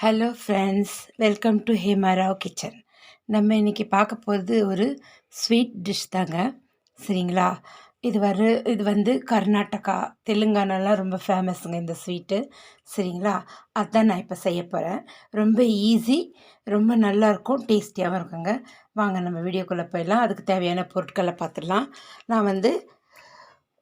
Hello friends welcome to Hemarao kitchen நம்ம இன்றைக்கி பார்க்க போகிறது ஒரு ஸ்வீட் டிஷ் தாங்க. சரிங்களா? இது வர இது வந்து கர்நாடகா தெலுங்கானாலாம் ரொம்ப ஃபேமஸுங்க இந்த ஸ்வீட்டு சரிங்களா? அதுதான் நான் இப்போ செய்ய போகிறேன் ரொம்ப ஈஸி ரொம்ப நல்லாயிருக்கும் டேஸ்டியாகவும் இருக்குங்க. வாங்க நம்ம வீடியோக்குள்ளே போயிடலாம். அதுக்கு தேவையான பொருட்களை பார்த்துடலாம். நான் வந்து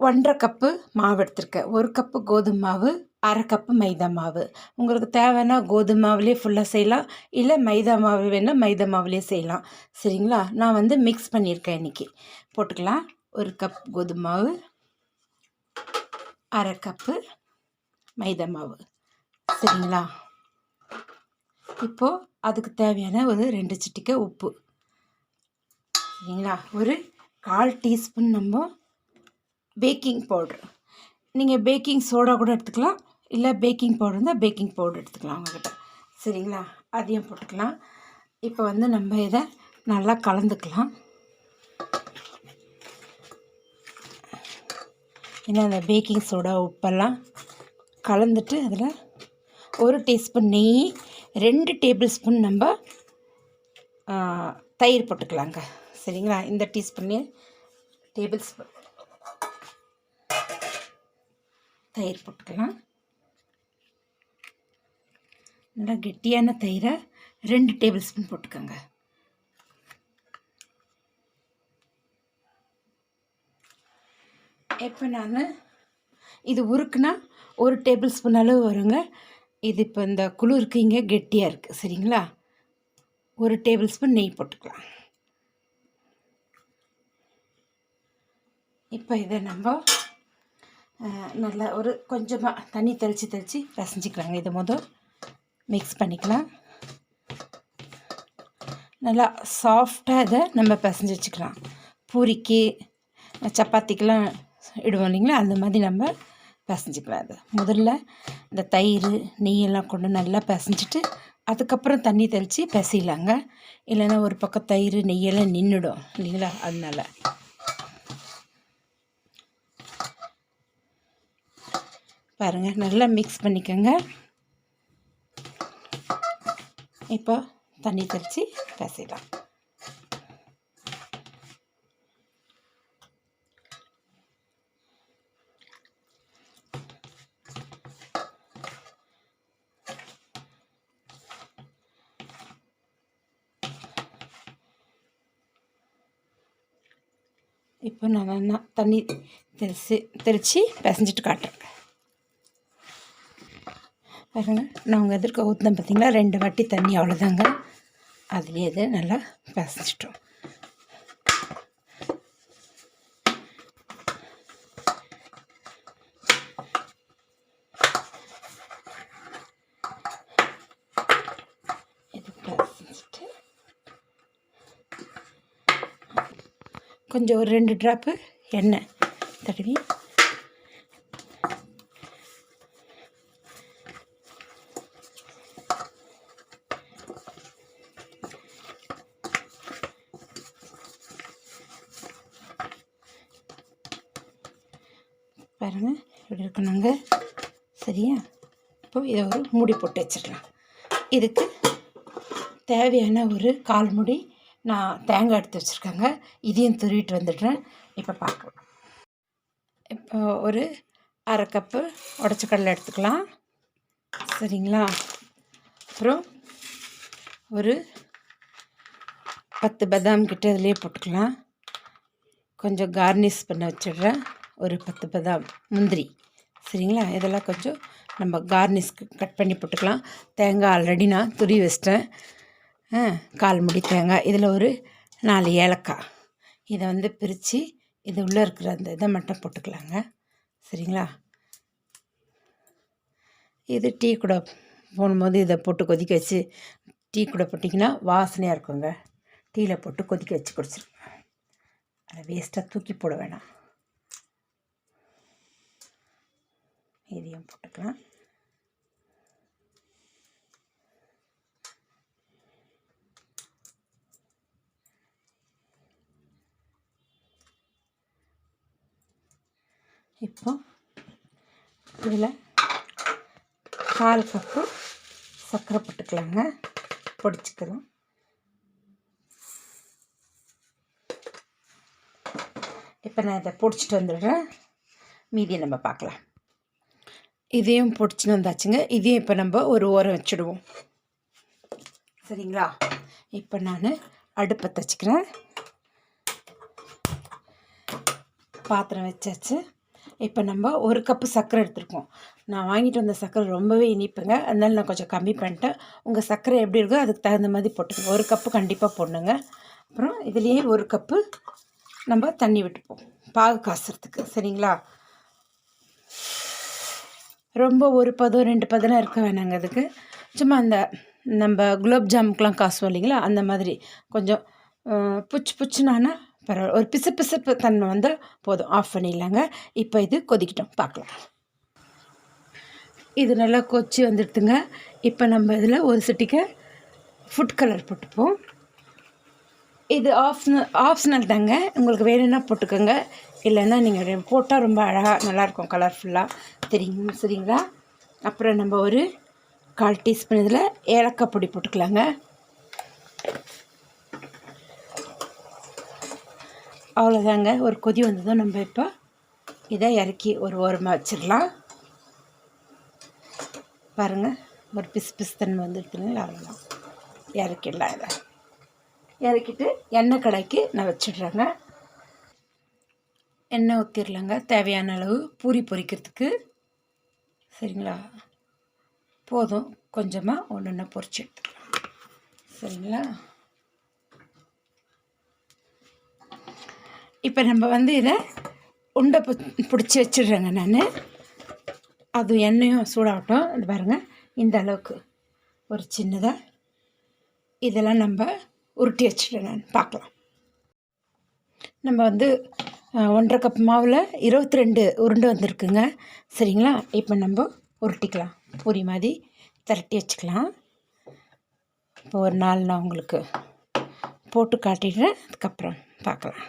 ஒன்றரை கப்பு மாவு எடுத்திருக்கேன். ஒரு கப்பு கோதுமை மாவு அரை கப்பு மைதா மாவு. உங்களுக்கு தேவைன்னா கோதுமை மாவுலேயே ஃபுல்லாக செய்யலாம். இல்லை மைதா மாவு வேணால் மைதா மாவுலேயே செய்யலாம். சரிங்களா? நான் வந்து மிக்ஸ் பண்ணியிருக்கேன் இன்றைக்கி போட்டுக்கலாம். ஒரு கப் கோதுமை மாவு அரை கப்பு மைதா மாவு. சரிங்களா? இப்போது அதுக்கு தேவையான ஒரு ரெண்டு சிட்டிக்கை உப்பு. சரிங்களா? ஒரு கால் டீஸ்பூன் நம்ம பேக்கிங் பவுட்ரு நீங்கள் பேக்கிங் சோடா கூட எடுத்துக்கலாம். இல்லை பேக்கிங் பவுடர் இருந்தால் பேக்கிங் பவுடர் எடுத்துக்கலாம் உங்கள்கிட்ட சரிங்களா? அதையும் போட்டுக்கலாம். இப்போ வந்து நம்ம இதை நல்லா கலந்துக்கலாம். ஏன்னா அந்த பேக்கிங் சோடா உப்பெல்லாம் கலந்துட்டு அதில் ஒரு டீஸ்பூன் நெய் ரெண்டு டேபிள் ஸ்பூன் நம்ம தயிர் போட்டுக்கலாங்க. சரிங்களா? இந்த டீஸ்பூன் டேபிள் ஸ்பூன் தயிர் போட்டுக்கலாம். நல்லா கெட்டியான தயிரை ரெண்டு டேபிள் ஸ்பூன் போட்டுக்கோங்க. இப்போ நான் இது உருக்குனா ஒரு டேபிள் ஸ்பூன் அளவு வருங்க. இது இப்போ இந்த குளிருக்கு இங்கே கெட்டியாக இருக்குது சரிங்களா? ஒரு டேபிள் ஸ்பூன் நெய் போட்டுக்கலாம். இப்போ இதை நம்ம நல்லா ஒரு கொஞ்சமாக தண்ணி தெளித்து தெளித்து ரசிஞ்சிக்கலாங்க இதை மொதல். மிக்ஸ் பண்ணிக்கலாம். நல்லா சாஃப்டாக இதை நம்ம பிசைஞ்சு வச்சுக்கலாம். பூரிக்கு சப்பாத்திக்கெலாம் இடுவோம் இல்லைங்களா? அந்த மாதிரி நம்ம பிசைஞ்சிக்கலாம் அதை முதல்ல இந்த தயிர் நெய்யெல்லாம் கொண்டு நல்லா பிசைஞ்சிட்டு அதுக்கப்புறம் தண்ணி தெளித்து பிசையலாங்க. இல்லைன்னா ஒரு பக்கம் தயிர் நெய்யெல்லாம் நின்றுடும் இல்லைங்களா? அதனால. பாருங்கள் நல்லா மிக்ஸ் பண்ணிக்கோங்க. இப்போ தண்ணி தெளித்து பேசிடலாம். இப்போ நான் தண்ணி தெளித்து தெளித்து பிசைஞ்சிட்டு காட்டுறேன். பாருங்க நான் உங்கள் எதிர்க்க ஊற்றினேன் பார்த்திங்கன்னா ரெண்டு வாட்டி தண்ணி அவ்வளோதாங்க அதுலேயே இது நல்லா பசஞ்சிட்டோம். கொஞ்சம் ஒரு ரெண்டு ட்ராப்பு எண்ணெய் தடவி பாருங்கள் இப்படி இருக்கணுங்க. சரியா? இப்போ இதை ஒரு மூடி போட்டு வச்சிடலாம். இதுக்கு தேவையான ஒரு கால் முடி நான் தேங்காய் எடுத்து வச்சுருக்கேங்க. இதையும் துருவிட்டு வந்துடுறேன். இப்போ பார்க்கலாம். இப்போ ஒரு அரை கப்பு உடச்ச கடலை எடுத்துக்கலாம். சரிங்களா? அப்புறம் ஒரு பத்து பதாம் கிட்ட இதிலே போட்டுக்கலாம். கொஞ்சம் கார்னிஷ் பண்ண வச்சிடுறேன். ஒரு பத்து பதாம் முந்திரி. சரிங்களா? இதெல்லாம் கொஞ்சம் நம்ம கார்னிஷ்க்கு கட் பண்ணி போட்டுக்கலாம். தேங்காய் ஆல்ரெடி நான் துரி வச்சிட்டேன். கால் முடி தேங்காய். இதில் ஒரு நாலு ஏலக்காய். இதை வந்து பிரித்து இது உள்ளே இருக்கிற அந்த இதை மட்டும் போட்டுக்கலாங்க. சரிங்களா? இது டீ கூட போடும்போது இதை போட்டு கொதிக்க வச்சு டீ கூட போட்டிங்கன்னா வாசனையாக இருக்குங்க. டீயில் போட்டு கொதிக்க வச்சு குடிச்சிருங்க. அதை வேஸ்ட்டாக தூக்கி போட வேணாம். இதையும் போட்டுக்கலாம். இப்போ இதில் கால் கப்பு சர்க்கரை போட்டுக்கலாங்க. பொடிச்சுக்கலாம். இப்போ நான் இதை பொடிச்சிட்டு வந்துடுறேன். மீதியை நம்ம பார்க்கலாம். இதையும் பிடிச்சின்னு வந்தாச்சுங்க. இதையும் இப்போ நம்ம ஒரு ஓரம் வச்சுடுவோம். சரிங்களா? இப்போ நான் அடுப்பை தச்சுக்கிறேன். பாத்திரம் வச்சாச்சு. இப்போ நம்ம ஒரு கப்பு சர்க்கரை எடுத்துருக்கோம். நான் வாங்கிட்டு வந்த சர்க்கரை ரொம்பவே இனிப்புங்க. அதனால் நான் கொஞ்சம் கம்மி பண்ணிட்டேன். உங்கள் சர்க்கரை எப்படி இருக்கோ அதுக்கு தகுந்த மாதிரி போட்டுக்கோங்க. ஒரு கப்பு கண்டிப்பாக போடணுங்க. அப்புறம் இதுலேயே ஒரு கப்பு நம்ம தண்ணி விட்டுப்போம். பாகு காசுறதுக்கு. சரிங்களா? ரொம்ப ஒரு பதம் ரெண்டு பதம்லாம் இருக்க வேணாங்க அதுக்கு. சும்மா அந்த நம்ம குலோப் ஜாமுக்கெலாம் காசுவோம் இல்லைங்களா? அந்த மாதிரி. கொஞ்சம் புச்சு புச்சுனானா பரவாயில்ல ஒரு பிசு பிசுப்பு தன்மை வந்தால் போதும். ஆஃப் பண்ணிடலாங்க. இப்போ இது கொதிக்கிட்டோம். பார்க்கலாம். இது நல்லா கொச்சி வந்துடுதுங்க. இப்போ நம்ம இதில் ஒரு சிட்டிக்கு ஃபுட் கலர் போட்டுப்போம். இது ஆப்ஷனல் ஆப்ஷனல் தாங்க உங்களுக்கு வேணும்னா போட்டுக்கோங்க. இல்லைன்னா நீங்கள் போட்டால் ரொம்ப அழகாக நல்லாயிருக்கும் கலர்ஃபுல்லாக தெரியுங்க சரிங்களா? அப்புறம் நம்ம ஒரு கால் டீஸ்பூன் இதில் ஏலக்காய் பொடி போட்டுக்கலாங்க. அவ்வளோதாங்க ஒரு கொதி வந்ததும் நம்ம இப்போ இதை இறக்கி ஒரு ஓரமாக வச்சிடலாம். பாருங்கள் ஒரு பிசு பிசு தன்மை வந்துருக்குங்களா அவ்வளோதான் இறக்கிடலாம் இதை. இறக்கிட்டு எண்ணெய் கடைக்கு நான் வச்சிடுறேங்க. எண்ணெய் ஊற்றிடலாங்க தேவையான அளவு பூரி பொரிக்கிறதுக்கு. சரிங்களா? போதும். கொஞ்சமாக ஒன்று ஒன்று பொரிச்சு எடுத்துக்கலாம். சரிங்களா? இப்போ நம்ம வந்து இதை உண்டை பிடிச்சி வச்சிடுறேங்க நான். அது எண்ணெயும் சூடாகட்டும். இது பாருங்கள் இந்த அளவுக்கு. ஒரு சின்னதாக இதெல்லாம் நம்ம உருட்டி வச்சுட்டேன் நான். பார்க்கலாம். நம்ம வந்து ஒன்றரை கப் மாவில் இருபத்தி ரெண்டு உருண்டை வந்திருக்குங்க. சரிங்களா? இப்போ நம்ம உருட்டிக்கலாம். பூரி மாதிரி திரட்டி வச்சுக்கலாம். இப்போ ஒரு நாள் நான் உங்களுக்கு போட்டு காட்டிடுறேன். அதுக்கப்புறம் பார்க்கலாம்.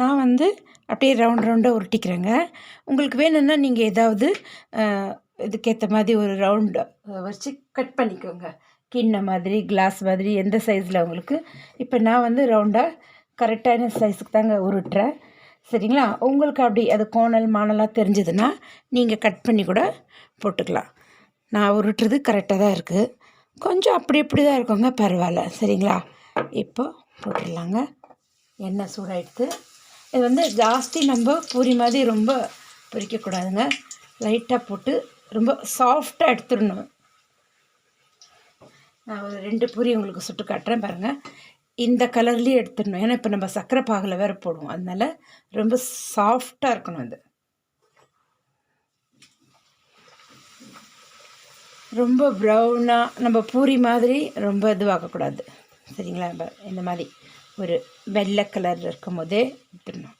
நான் வந்து அப்படியே ரவுண்ட் ரவுண்டாக உருட்டிக்கிறேங்க. உங்களுக்கு வேணும்னா நீங்கள் ஏதாவது இதுக்கேற்ற மாதிரி ஒரு ரவுண்டு வச்சு கட் பண்ணிக்கோங்க. கிண்ண மாதிரி கிளாஸ் மாதிரி எந்த சைஸில் உங்களுக்கு. இப்போ நான் வந்து ரவுண்டாக கரெக்டான சைஸுக்கு தாங்க உருட்டுறேன். சரிங்களா? உங்களுக்கு அப்படி அது கோணல் மானலாக தெரிஞ்சதுன்னா நீங்கள் கட் பண்ணி கூட போட்டுக்கலாம். நான் உருட்டுறது கரெக்டாக தான் இருக்குது கொஞ்சம் அப்படி இப்படி தான் இருக்குங்க பரவாயில்ல. சரிங்களா? இப்போ போட்டுடலாங்க. எண்ணெய் சூடாயிடுத்து இது வந்து ஜாஸ்தி நம்ம பூரி மாதிரி ரொம்ப பொரிக்கக்கூடாதுங்க. லைட்டாக போட்டு ரொம்ப சாஃப்டாக எடுத்துடணும். நான் ஒரு ரெண்டு பூரி உங்களுக்கு சுட்டு காட்டுறேன் பாருங்கள் இந்த கலர்லேயே எடுத்துடணும். ஏன்னா இப்போ நம்ம சர்க்கரை பாகில் வேறு போடுவோம். அதனால ரொம்ப சாஃப்டாக இருக்கணும் அது. ரொம்ப ப்ரௌனாக நம்ம பூரி மாதிரி ரொம்ப இதுவாகக்கூடாது சரிங்களா? இந்த மாதிரி ஒரு வெள்ளை கலர் இருக்கும் போதே எடுத்துடணும்.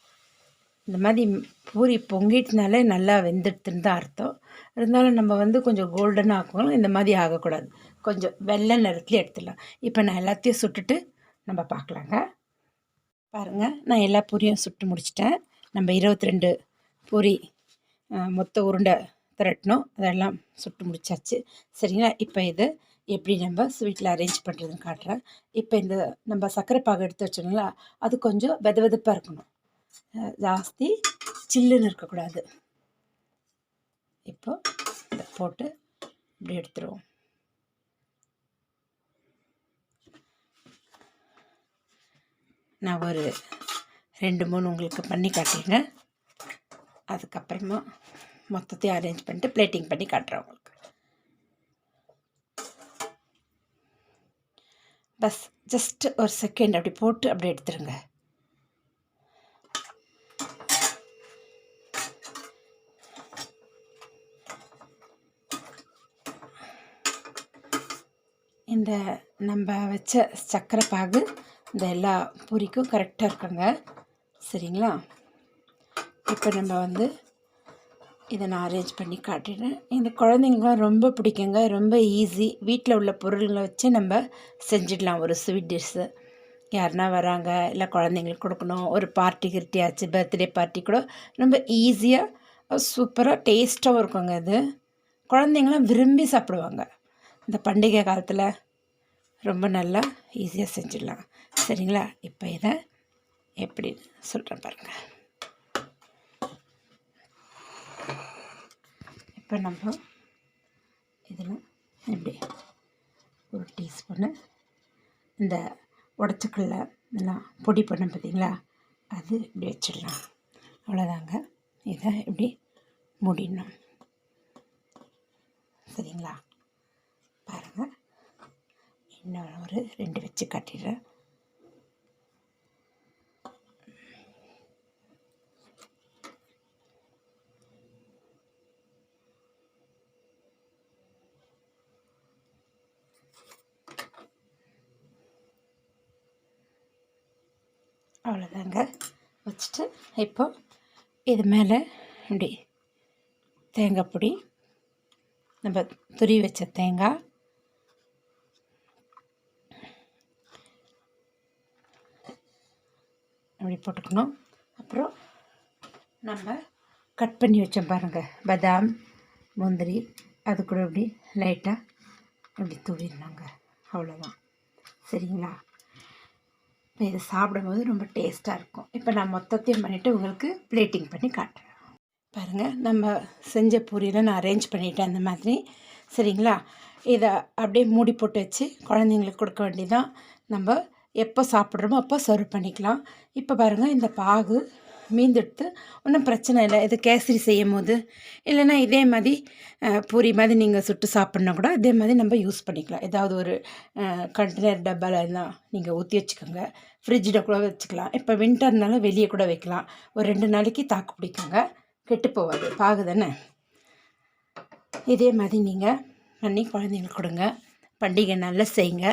இந்த மாதிரி பூரி பொங்கிட்டுனாலே நல்லா வெந்துடுதுன்னு தான் அர்த்தம். இருந்தாலும் நம்ம வந்து கொஞ்சம் கோல்டனாக ஆக்கணும் இந்த மாதிரி ஆகக்கூடாது. கொஞ்சம் வெள்ளை நிறத்துலேயே எடுத்துடலாம். இப்போ நான் எல்லாத்தையும் சுட்டுட்டு நம்ம பார்க்கலாங்க. பாருங்கள் நான் எல்லா பூரியும் சுட்டு முடிச்சிட்டேன். நம்ம இருபத்தி ரெண்டு பூரி மொத்த உருண்டை திரட்டணும். அதெல்லாம் சுட்டு முடிச்சாச்சு. சரிங்களா? இப்போ இது எப்படி நம்ம ஸ்வீட்டில் அரேஞ்ச் பண்ணுறதுன்னு காட்டுறேன். இப்போ இந்த நம்ம சர்க்கரை பாகு எடுத்து வச்சோங்களா அது கொஞ்சம் வெத வெதப்பாக இருக்கணும். ஜாஸ்தி. சில்லுன்னு இருக்கக்கூடாது. இப்போ இதை போட்டு இப்படி எடுத்துருவோம். நான் ஒரு ரெண்டு மூணு உங்களுக்கு பண்ணி காட்டிடுறேன் அதுக்கப்புறமா மொத்தத்தையும் அரேஞ்ச் பண்ணிட்டு பிளேட்டிங் பண்ணி காட்டுறேன் உங்களுக்கு. பஸ் ஜஸ்ட் ஒரு செகண்ட் அப்படி போட்டு அப்படி எடுத்துருங்க. இந்த நம்ம வச்ச சர்க்கரை பாகு இந்த எல்லா பூரிக்கும் கரெக்டாக இருக்குங்க. சரிங்களா? இப்போ நம்ம வந்து இதை நான் அரேஞ்ச் பண்ணி காட்டிடுறேன். இந்த குழந்தைங்களாம் ரொம்ப பிடிக்குங்க. ரொம்ப ஈஸி வீட்டில் உள்ள பொருள்களை வச்சு நம்ம செஞ்சிடலாம். ஒரு ஸ்வீட் டிஷ்ஷு யாருன்னா வராங்க இல்லை குழந்தைங்களுக்கு கொடுக்கணும். ஒரு பார்ட்டி கிருட்டியாச்சு பர்த்டே பார்ட்டி கூட ரொம்ப ஈஸியாக சூப்பராக டேஸ்ட்டாகவும் இருக்குங்க இது. குழந்தைங்களாம் விரும்பி சாப்பிடுவாங்க. இந்த பண்டிகை காலத்தில் ரொம்ப நல்லா ஈஸியாக செஞ்சிடலாம். சரிங்களா? இப்போ இதை எப்படி சொல்கிறேன் பாருங்கள் இப்போ நம்ம இதில் இப்படி ஒரு டீஸ்பூனு இந்த உடச்சக்கல்ல இதெல்லாம் பொடி பண்ண பார்த்தீங்களா அது இப்படி வச்சிடலாம். அவ்வளோதாங்க இதை இப்படி முடியணும் சரிங்களா? பாருங்கள் இன்னும் ஒரு ரெண்டு வச்சு காட்டிடுறேன். அவ்வளோதாங்க வச்சுட்டு இப்போ இது மேலே இப்படி தேங்காய் பொடி நம்ம துருவி வச்ச தேங்காய் அப்படி போட்டுக்கணும். அப்புறம் நம்ம கட் பண்ணி வச்சோம் பாருங்கள் பதாம் முந்திரி அது கூட இப்படி லைட்டாக இப்படி தூவிடலாங்க. அவ்வளோதான் சரிங்களா? இப்போ இதை சாப்பிடும்போது ரொம்ப டேஸ்ட்டாக இருக்கும். இப்போ நான் மொத்தத்தையும் பண்ணிவிட்டு உங்களுக்கு பிளேட்டிங் பண்ணி காட்டுறேன். பாருங்கள் நம்ம செஞ்ச பூரியில் நான் அரேஞ்ச் பண்ணிட்டேன் அந்த மாதிரி. சரிங்களா? இதை அப்படியே மூடி போட்டு வச்சு குழந்தைங்களுக்கு கொடுக்க வேண்டியதான் நம்ம எப்போ சாப்பிட்றோமோ அப்போ சர்வ் பண்ணிக்கலாம். இப்போ பாருங்கள் இந்த பாகு மீந்தெடுத்து ஒன்றும் பிரச்சனை இல்லை. இது கேசரி செய்யும் போது இல்லைன்னா இதே மாதிரி பூரி மாதிரி நீங்கள் சுட்டு சாப்பிட்னா கூட இதே மாதிரி நம்ம யூஸ் பண்ணிக்கலாம். ஏதாவது ஒரு கண்டெய்னர் டப்பாவில் எல்லாம் நீங்கள் ஊற்றி வச்சுக்கோங்க. ஃப்ரிட்ஜில் கூட வச்சுக்கலாம். இப்போ வின்டர்னால வெளியே கூட வைக்கலாம். ஒரு ரெண்டு நாளைக்கு தாக்கு பிடிக்குங்க. கெட்டு போகாது. பாகு தானே? இதே மாதிரி நீங்கள் பண்ணி குழந்தைங்களுக்கு கொடுங்க. பண்டிகை நல்லா செய்யுங்க.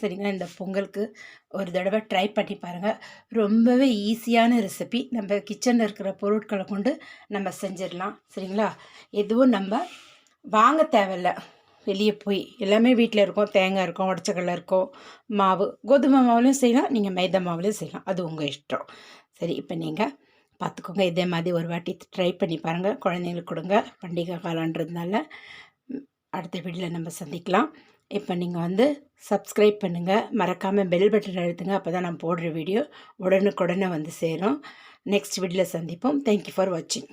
சரிங்களா? இந்த பொங்கலுக்கு ஒரு தடவை ட்ரை பண்ணி பாருங்கள் ரொம்பவே ஈஸியான ரெசிபி நம்ம கிச்சனில் இருக்கிற பொருட்களை கொண்டு நம்ம செஞ்சிடலாம். சரிங்களா? எதுவும் நம்ம வாங்க தேவையில்ல. வெளியே போய் எல்லாமே வீட்டில் இருக்கும். தேங்காய் இருக்கும் உடச்சக்கடலை இருக்கும் மாவு கோதுமை மாவுலையும் செய்யலாம். நீங்கள் மைதா மாவுலையும் செய்யலாம். அது உங்கள் இஷ்டம். சரி இப்போ நீங்கள் பார்த்துக்கோங்க இதே மாதிரி ஒரு வாட்டி ட்ரை பண்ணி பாருங்கள் குழந்தைங்களுக்கு கொடுங்க. பண்டிகை காலன்றதுனால அடுத்த வீட்டில் நம்ம சந்திக்கலாம். இப்போ நீங்கள் வந்து சப்ஸ்கிரைப் பண்ணுங்கள் மறக்காமல் பெல் பட்டன் எழுத்துங்க அப்போ தான் நான் போடுற வீடியோ உடனுக்குடனே வந்து சேரும். நெக்ஸ்ட் வீடியோவில் சந்திப்போம். தேங்க்யூ ஃபார் வாட்சிங்